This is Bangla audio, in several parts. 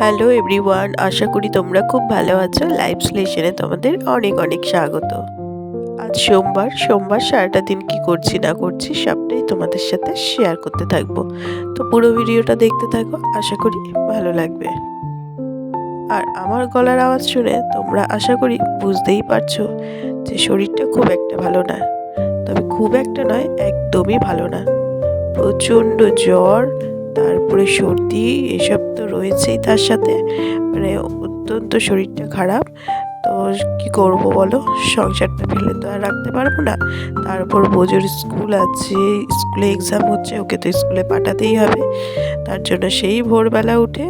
হ্যালো এভরিওয়ান আশা করি তোমরা খুব ভালো আছো। লাইভ স্লেশনে তোমাদের অনেক অনেক স্বাগত। আজ সোমবার সোমবার সারাটা দিন কি করছি, না করছি সবটাই তোমাদের সাথে শেয়ার করতে থাকব। তো পুরো ভিডিওটা দেখতে থাকো, আশা করি ভালো লাগবে। আর আমার গলার আওয়াজ শুনে তোমরা আশা করি বুঝতেই পারছ যে শরীরটা খুব একটা ভালো না। তবে খুব একটা নয়, একদমই ভালো না। প্রচণ্ড জ্বর তারপরে সর্দি, এসব তো রয়েছেই তার সাথে। মানে অত্যন্ত শরীরটা খারাপ। তো কি করব বলো? সংসারটা ফেলে তো আর রাখতে পারব না। তারপর বোঝোর স্কুল আছে, স্কুলে এক্সাম হচ্ছে, ওকে তো স্কুলে পাঠাতেই হবে। তার জন্য সেই ভোরবেলা উঠে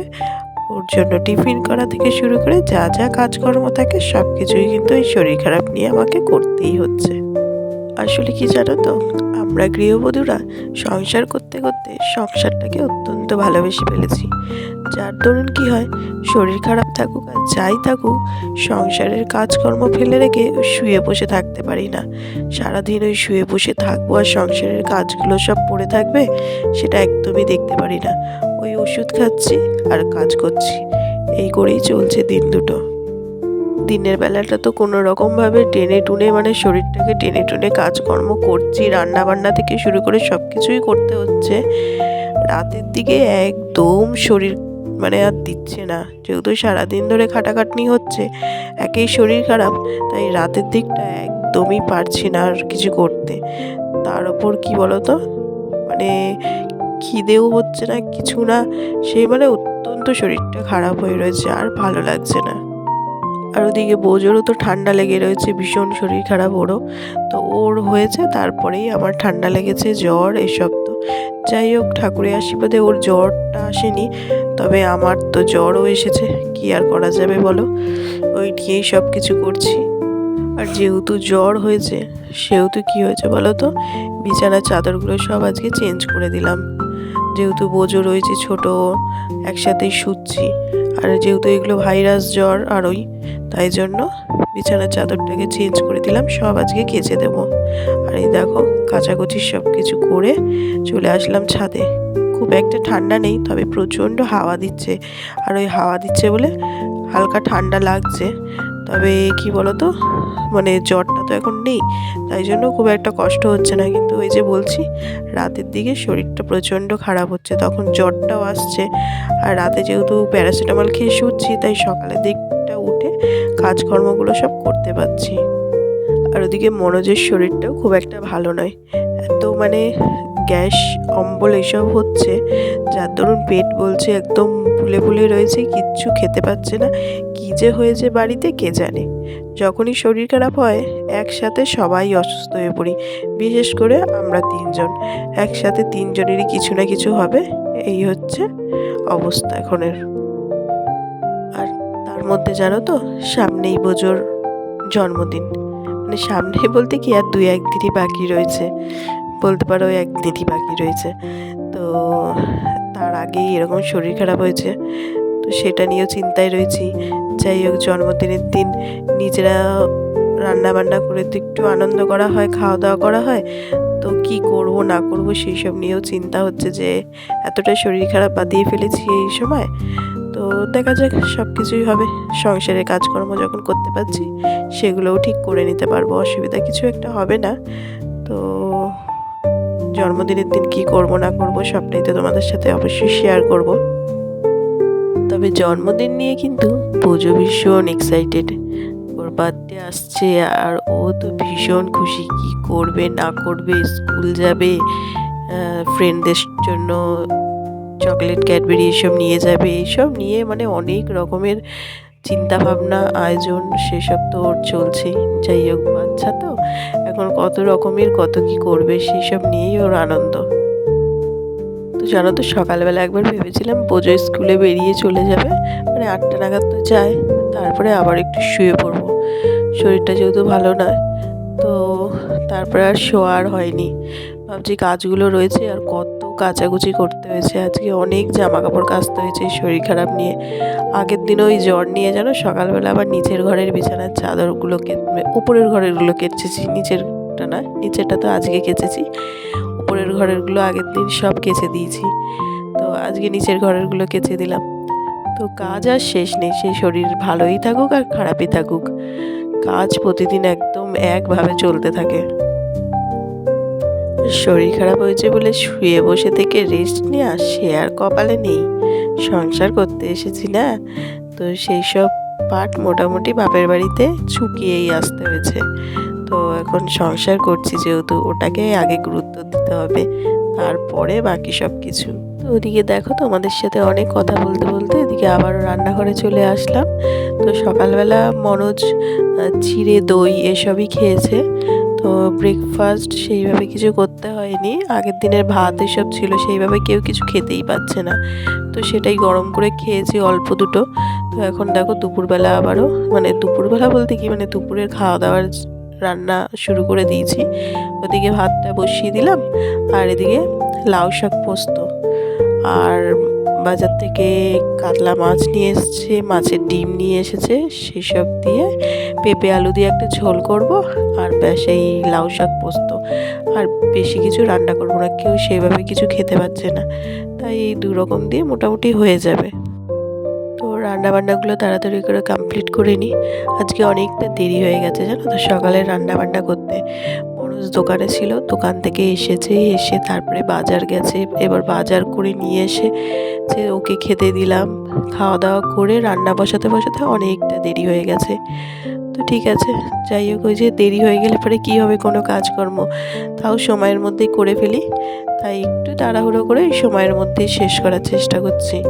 ওর জন্য টিফিন করা থেকে শুরু করে যা যা কাজকর্ম থাকে সব কিছুই কিন্তু এই শরীর খারাপ নিয়ে আমাকে করতেই হচ্ছে। আসলে কি জানো তো? আমরা গৃহবধূরা সংসার করতে করতে সংসারটাকে অত্যন্ত ভালোবেসে ফেলেছি। যার দরুন কি হয়? শরীর খারাপ থাকুক আর যাই থাকুক, সংসারের কাজকর্ম ফেলে রেখে শুয়ে বসে থাকতে পারি না। সারাদিন ওই শুয়ে বসে থাকব আর সংসারের কাজগুলো সব পড়ে থাকবে, সেটা একদমই দেখতে পারি না। ওই ওষুধ খাচ্ছি আর কাজ করছি। এই করেই চলছে দিন দুটো। দিনের বেলাটা তো কোনো রকমভাবে টেনে টুনে মানে শরীরটাকে টেনে টুনে কাজকর্ম করছি রান্না বান্না থেকে শুরু করে সব কিছুই করতে হচ্ছে। রাতের দিকে একদম শরীর মানে আর দিচ্ছে না, যেহেতু সারাদিন ধরে খাটাখাটনি হচ্ছে, একেই শরীর খারাপ, তাই রাতের দিকটা একদমই পারছি না আর কিছু করতে। তার ওপর কি বলতো? মানে খিদেও হচ্ছে না, কিছু না, সেই মানে অত্যন্ত শরীরটা খারাপ হয়ে রয়েছে, আর ভালো লাগছে না। আর ওদিকে বোঝোরও তো ঠান্ডা লেগে রয়েছে, ভীষণ শরীর খারাপ ওরও। তো ওর হয়েছে, তারপরেই আমার ঠান্ডা লেগেছে, জ্বর, এসব তো। যাই হোক, ঠাকুরের আশীর্বাদে ওর জ্বরটা আসেনি, তবে আমার তো জ্বরও এসেছে, কি আর করা যাবে বলো? ওই নিয়েই সব কিছু করছি। আর যেহেতু জ্বর হয়েছে, সেহেতু কি হয়েছে বলো তো? বিছানার চাদরগুলো সব আজকে চেঞ্জ করে দিলাম। যেহেতু বোঝো রয়েছে ছোট, একসাথেই শুচ্ছি আর যেহেতু এগুলো ভাইরাস জ্বর আর ওই, তাই জন্য বিছানার চাদরটাকে চেঞ্জ করে দিলাম, সব আজকে কেচে দেবো। আর এই দেখো, কাচাকুচি সব কিছু করে চলে আসলাম ছাদে। খুব একটা ঠান্ডা নেই, তবে প্রচণ্ড হাওয়া দিচ্ছে। আর ওই হাওয়া দিচ্ছে বলে হালকা ঠান্ডা লাগছে। তবে কি বলতো? মানে জ্বরটা তো এখন নেই, তাই জন্য খুব একটা কষ্ট হচ্ছে না। কিন্তু ওই যে বলছি, রাতের দিকে শরীরটা প্রচণ্ড খারাপ হচ্ছে, তখন জ্বরটাও আসছে। আর রাতে যেহেতু প্যারাসিটামল খেয়ে শুচ্ছি, তাই সকালের দিকটা উঠে কাজকর্মগুলো সব করতে পারছি। আর ওদিকে মনোজের শরীরটাও খুব একটা ভালো নয়। এত মানে গ্যাস, অম্বল এসব হচ্ছে। যার দরুন পেট বলছে একদম ফুলে ফুলে রয়েছে, কিচ্ছু খেতে পাচ্ছে না। কী যে হয়েছে বাড়িতে কে জানে? যখনই শরীর খারাপ হয়, একসাথে সবাই অসুস্থ হয়ে পড়ি। বিশেষ করে আমরা তিনজন। একসাথে তিনজনেরই কিছু না কিছু হবে, এই হচ্ছে অবস্থা এখনের। আর তার মধ্যে জানো তো, সামনেই বোঝোর জন্মদিন। মানে সামনে বলতে কি আর দুই একদিনই বাকি রয়েছে। বলতে পারো এক দিদি বাকি রয়েছে। তো তার আগেই এরকম শরীর খারাপ হয়েছে। তো সেটা নিয়েও চিন্তায় রয়েছি। যাই হোক, জন্মদিনের দিন নিজেরা রান্না বান্না করে তো একটু আনন্দ করা হয় খাওয়া দাওয়া করা হয়। তো কি করব, না করব সেই সব নিয়েও চিন্তা হচ্ছে যে এতটা শরীর খারাপ বাদিয়ে ফেলেছি এই সময়। তো দেখা যাক সব কিছুই হবে। সংসারের কাজকর্ম যখন করতে পারছি, সেগুলোও ঠিক করে নিতে পারব। অসুবিধা কিছু একটা হবে না। তো জন্মদিনের দিন কি করব না করব সবটাই তো তোমাদের সাথে অবশ্যই শেয়ার করব। তবে জন্মদিন নিয়ে কিন্তু পুজো ভীষণ এক্সাইটেড ওর বার্থডে আসছে আর ও তো ভীষণ খুশি, কি করবে, না করবে, স্কুল যাবে ফ্রেন্ডদের জন্য চকলেট ক্যাডবেরি এসব নিয়ে যাবে এইসব নিয়ে মানে অনেক রকমের চিন্তা ভাবনা আয়োজন, সেসব তো ওর চলছেই। যাই হোক, বাচ্চা তো। এখন কত রকমের, কত কি করবে সেই সব নিয়েই ওর আনন্দ। তো জানো তো, সকালবেলা একবার ভেবেছিলাম পুজো স্কুলে বেরিয়ে চলে যাবে। মানে আটটা নাগাদ তো যায়। তারপরে আবার একটু শুয়ে পড়ব। শরীরটা যেহেতু ভালো নয়, তো তারপরে আর শোয়া আর হয়নি। ভাবছি কাজগুলো রয়েছে আর কত কাচাকুচি করতে হয়েছে আজকে অনেক জামা কাপড় কাচতে হয়েছে, শরীর খারাপ নিয়ে। আগের দিন ওই জ্বর নিয়ে যেন সকালবেলা আবার নিচের ঘরের বিছানার চাদরগুলোকে উপরের ঘরেরগুলো কেচেছি, নিচেরটা না, নিচেরটা তো আজকে কেচেছি। উপরের ঘরেরগুলো আগের দিন সব কেচে দিয়েছি। তো আজকে নিচের ঘরেরগুলো কেচে দিলাম। তো কাজ আর শেষ নেই, সেই শরীর ভালোই থাকুক আর খারাপই থাকুক। কাজ প্রতিদিন একদম একভাবে চলতে থাকে। শরীর খারাপ হয়েছে বলে শুয়ে বসে থেকে রেস্ট নেওয়া সে আর কপালে নেই। সংসার করতে এসেছি না? তো সেই সব পাট মোটামুটি বাপের বাড়িতে চুকিয়েই আসতে হয়েছে। তো এখন সংসার করছি যেহেতু ওটাকে আগে গুরুত্ব দিতে হবে, তারপরে বাকি সব কিছু। তো ওদিকে দেখো তোমাদের সাথে অনেক কথা বলতে বলতে এদিকে আবারও রান্নাঘরে চলে আসলাম। তো সকালবেলা মনোজ চিড়ে, দই এসবই খেয়েছে। তো ব্রেকফাস্ট সেইভাবে কিছু করতে হয়নি। আগের দিনের ভাত এসব ছিল, সেইভাবে কেউ কিছু খেতেই পাচ্ছে না। তো সেটাই গরম করে খেয়েছি অল্প দুটো। তো এখন দেখো দুপুরবেলা আবারও মানে দুপুরবেলা বলতে কি মানে দুপুরের খাওয়া দাওয়ার রান্না শুরু করে দিয়েছি। ওদিকে ভাতটা বসিয়ে দিলাম, আর এদিকে লাউ শাক পোস্ত। আর বাজার থেকে কাতলা মাছ নিয়ে এসেছে, মাছের ডিম নিয়ে এসেছে, সেসব দিয়ে পেঁপে আলু দিয়ে একটা ঝোল করব আর ব্যাস এই লাউ শাক পোস্ত। আর বেশি কিছু রান্না করব না, কেউ সেভাবে কিছু খেতে পারছে না, তাই এই দু রকম দিয়ে মোটামুটি হয়ে যাবে। তো রান্না বান্নাগুলো তাড়াতাড়ি করে কমপ্লিট করে নিই আজকে অনেকটা দেরি হয়ে গেছে জানো তো সকালে রান্না বান্না করতে। দোকানে ছিল। দোকান থেকে এসেছে, এসে তারপরে বাজার গেছে। এবার বাজার করে নিয়ে এসে যে ওকে খেতে দিলাম। খাওয়া দাওয়া করে রান্না বসাতে বসাতে অনেকটা দেরি হয়ে গেছে। তো ঠিক আছে, যাই হোক, ওই যে দেরি হয়ে গেলে পরে কী হবে কোনো কাজকর্ম? তাও সময়ের মধ্যেই করে ফেলি। তাই একটু তাড়াহুড়ো করে সময়ের মধ্যেই শেষ করার চেষ্টা করছি।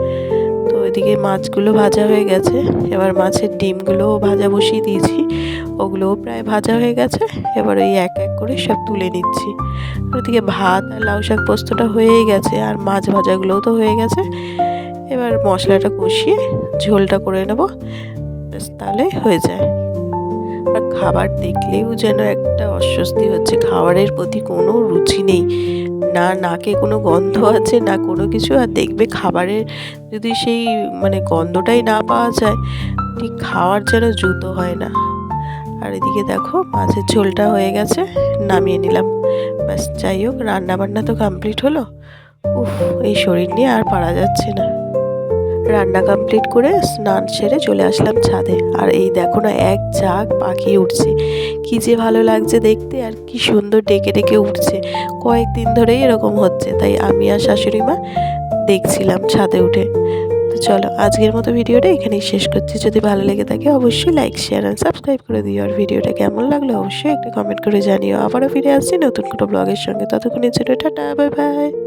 তো এদিকে মাছগুলো ভাজা হয়ে গেছে। এবার মাছের ডিমগুলোও ভাজা বসিয়ে দিয়েছি। ওগুলোও প্রায় ভাজা হয়ে গেছে। এবার ওই এক এক করে সব তুলে নিচ্ছি। ওদিকে ভাত আর লাউ শাক পোস্তটা হয়েই গেছে আর মাছ ভাজাগুলোও তো হয়ে গেছে। এবার মশলাটা কষিয়ে ঝোলটা করে নেব। তাহলে হয়ে যায়। আর খাবার দেখলেও যেন একটা অস্বস্তি হচ্ছে। খাবারের প্রতি কোনো রুচি নেই। না নাকে কোনো গন্ধ আছে, না কোনো কিছু, আর দেখবে খাবারের যদি সেই মানে গন্ধটাই না পাওয়া যায়, ঠিক খাওয়ার যেন জুতো হয় না। আর এদিকে দেখো, মাছের ঝোলটা হয়ে গেছে, নামিয়ে নিলাম। ব্যাস, যাই হোক, রান্নাবান্না তো কমপ্লিট হলো। উফ, এই শরীর নিয়ে আর পারা যাচ্ছে না। রান্না কমপ্লিট করে স্নান সেরে চলে আসলাম ছাদে। আর এই দেখো না, এক ঝাঁক পাখি উঠছে কি যে ভালো লাগছে দেখতে আর কি সুন্দর ডেকে ডেকে উঠছে কয়েকদিন ধরেই এরকম হচ্ছে, তাই আমি আর শাশুড়ি মা দেখছিলাম ছাদে উঠে। তো চলো, আজকের মতো ভিডিওটা এখানেই শেষ করছি। যদি ভালো লেগে থাকে অবশ্যই লাইক শেয়ার অ্যান্ড সাবস্ক্রাইব করে দিও। আর ভিডিওটা কেমন লাগল অবশ্যই একটা কমেন্ট করে জানিও। আবারও ফিরে আসছি নতুন কোনো ব্লগের সঙ্গে। ততক্ষণের জন্য টাটা বাই বাই